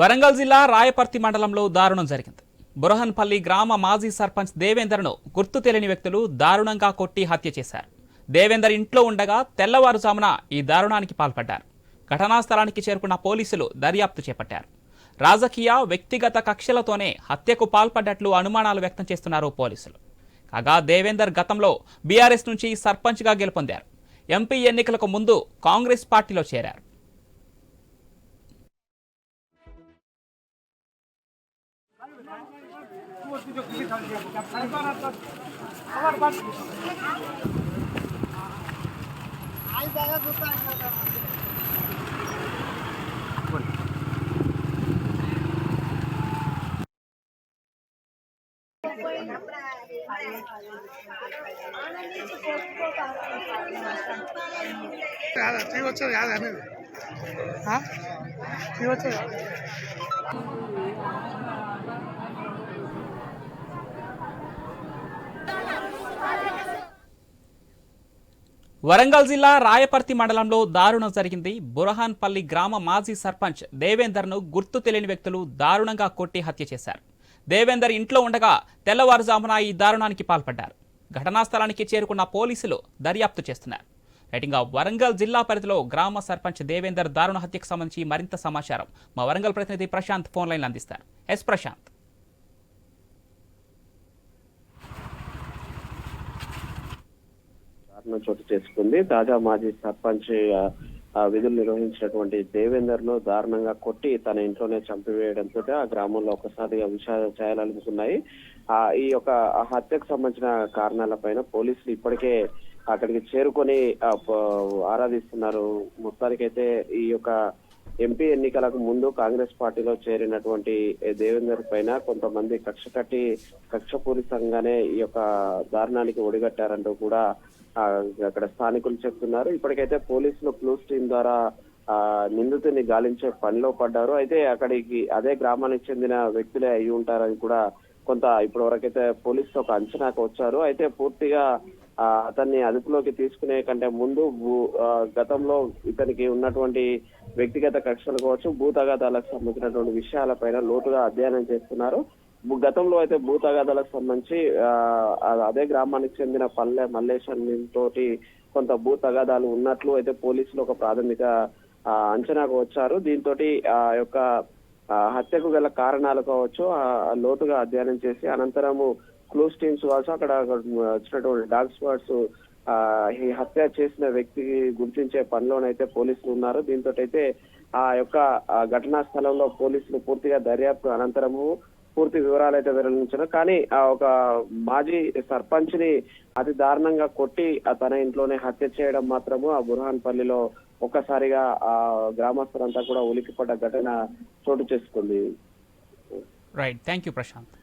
వరంగల్ జిల్లా రాయపర్తి మండలంలో దారుణం జరిగింది. బురహన్పల్లి గ్రామ మాజీ సర్పంచ్ దేవేందర్ను గుర్తు తెలియని వ్యక్తులు దారుణంగా కొట్టి హత్య చేశారు. దేవేందర్ ఇంట్లో ఉండగా తెల్లవారుజామున ఈ దారుణానికి పాల్పడ్డారు. ఘటనా స్థలానికి చేరుకున్న పోలీసులు దర్యాప్తు చేపట్టారు. రాజకీయ వ్యక్తిగత కక్షలతోనే హత్యకు పాల్పడ్డట్లు అనుమానాలు వ్యక్తం చేస్తున్నారు పోలీసులు. కాగా దేవేందర్ గతంలో బీఆర్ఎస్ నుంచి సర్పంచ్గా గెలుపొందారు. ఎంపీ ఎన్నికలకు ముందు కాంగ్రెస్ పార్టీలో చేరారు. కాదా టీ వచ్చేది కాదు అనేది ఆ? టీ వరంగల్ జిల్లా రాయపర్తి మండలంలో దారుణం జరిగింది. బురహాన్పల్లి గ్రామ మాజీ సర్పంచ్ దేవేందర్ను గుర్తు తెలియని వ్యక్తులు దారుణంగా కొట్టి హత్య చేశారు. దేవేందర్ ఇంట్లో ఉండగా తెల్లవారుజామున ఈ దారుణానికి పాల్పడ్డారు. ఘటనా స్థలానికి చేరుకున్న పోలీసులు దర్యాప్తు చేస్తున్నారు. రైటింగ్ వరంగల్ జిల్లా పరిధిలో గ్రామ సర్పంచ్ దేవేందర్ దారుణ హత్యకు సంబంధించి మరింత సమాచారం మా వరంగల్ ప్రతినిధి ప్రశాంత్ ఫోన్ లైన్ అందిస్తారు. ఎస్ ప్రశాంత్. ఘటన చోటు చేసుకుంది. తాజా మాజీ సర్పంచ్ విధులు నిర్వహించినటువంటి దేవేందర్ను దారుణంగా కొట్టి తన ఇంట్లోనే చంపివేయడంతో ఆ గ్రామంలో ఒకసారిగా విషాద ఛాయలనుకున్నాయి ఆ ఈ యొక్క హత్యకు సంబంధించిన కారణాలపైన పోలీసులు ఇప్పటికే అక్కడికి చేరుకొని ఆరాధిస్తున్నారు. మొత్తానికైతే ఈ యొక్క ఎంపీ ఎన్నికలకు ముందు కాంగ్రెస్ పార్టీలో చేరినటువంటి దేవేందర్ పైన కొంతమంది కక్ష కట్టి కక్షపూరితంగానే ఈ యొక్క దారుణానికి ఒడిగట్టారంటూ కూడా అక్కడ స్థానికులు చెప్తున్నారు. ఇప్పటికైతే పోలీసులు క్లూస్ టీం ద్వారా ఆ నిందితుని గాలించే పనిలో పడ్డారు. అయితే అక్కడికి అదే గ్రామానికి చెందిన వ్యక్తులే అయి ఉంటారని కూడా కొంత ఇప్పటి వరకైతే పోలీసులు ఒక అంచనాకు వచ్చారు. అయితే పూర్తిగా అతన్ని అదుపులోకి తీసుకునే కంటే ముందు భూ- ఆ, గతంలో ఇతనికి ఉన్నటువంటి వ్యక్తిగత కక్షలు కావచ్చు భూతగాదాలకు సంబంధించినటువంటి విషయాలపైన లోతుగా అధ్యయనం చేస్తున్నారు. గతంలో అయితే భూతగాదాలకు సంబంధించి ఆ, అదే గ్రామానికి చెందిన పల్లె మల్లేశం తోటి కొంత భూతగాదాలు ఉన్నట్లు అయితే పోలీసులు ఒక ప్రాథమిక ఆ, అంచనాకు వచ్చారు. దీంతో ఆ యొక్క హత్యకు గల కారణాలు కావచ్చు లోతుగా అధ్యయనం చేసి అనంతరము క్లోజ్ టీమ్స్ కావచ్చు అక్కడ వచ్చినటువంటి డాగ్ స్క్వాడ్స్ ఈ హత్య చేసిన వ్యక్తికి గుర్తించే పనిలోనైతే పోలీసులు ఉన్నారు. దీంతో అయితే ఆ యొక్క ఘటనా స్థలంలో పోలీసులు పూర్తిగా దర్యాప్తు అనంతరము పూర్తి వివరాలు అయితే వెల్లడించారు. కానీ ఆ ఒక మాజీ సర్పంచ్ని అతి దారుణంగా కొట్టి తన ఇంట్లోనే హత్య చేయడం మాత్రము ఆ బుర్హాన్పల్లిలో ఒక్కసారిగా ఆ గ్రామస్తులంతా కూడా ఉలిక్కిపడ్డ ఘటన చోటు చేసుకుంది. Right thank you Prashanth